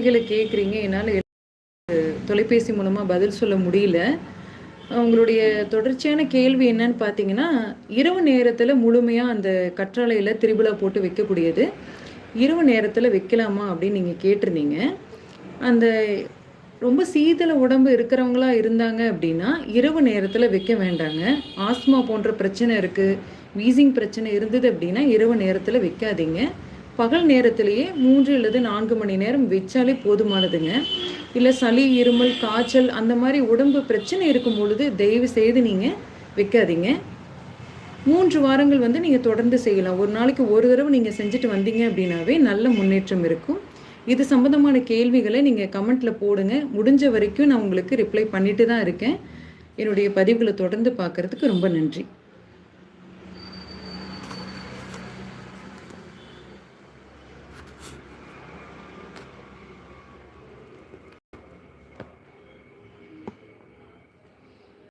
கேள்விகளை கேட்குறீங்க என்னால் தொலைபேசி மூலமாக பதில் சொல்ல முடியல. உங்களுடைய தொடர்ச்சியான கேள்வி என்னன்னு பார்த்தீங்கன்னா இரவு நேரத்தில் முழுமையாக அந்த கற்றாழையில் திரிபுலா போட்டு வைக்கக்கூடியது. இரவு நேரத்தில் வைக்கலாமா அப்படின்னு நீங்கள் கேட்டிருந்தீங்க. அந்த ரொம்ப சீதள உடம்பு இருக்கிறவங்களா இருந்தாங்க அப்படின்னா இரவு நேரத்தில் வைக்க வேண்டாங்க. ஆஸ்மா போன்ற பிரச்சனை இருக்குது வீசிங் பிரச்சனை இருந்தது அப்படின்னா இரவு நேரத்தில் வைக்காதீங்க. பகல் நேரத்திலேயே மூன்று அல்லது நான்கு மணி நேரம் வச்சாலே போதுமானதுங்க. இல்லை சளி இருமல் காய்ச்சல் அந்த மாதிரி உடம்பு பிரச்சனை இருக்கும் பொழுது தயவு செய்து நீங்கள் வைக்காதீங்க. மூன்று வாரங்கள் வந்து நீங்கள் தொடர்ந்து செய்யலாம். ஒரு நாளைக்கு ஒரு தடவை நீங்கள் செஞ்சுட்டு வந்தீங்க அப்படின்னாவே நல்ல முன்னேற்றம் இருக்கும். இது சம்மந்தமான கேள்விகளை நீங்கள் கமெண்ட்டில் போடுங்க. முடிஞ்ச வரைக்கும் நான் உங்களுக்கு ரிப்ளை பண்ணிட்டு தான் இருக்கேன். என்னுடைய பதிவுகளை தொடர்ந்து பார்க்குறதுக்கு ரொம்ப நன்றி.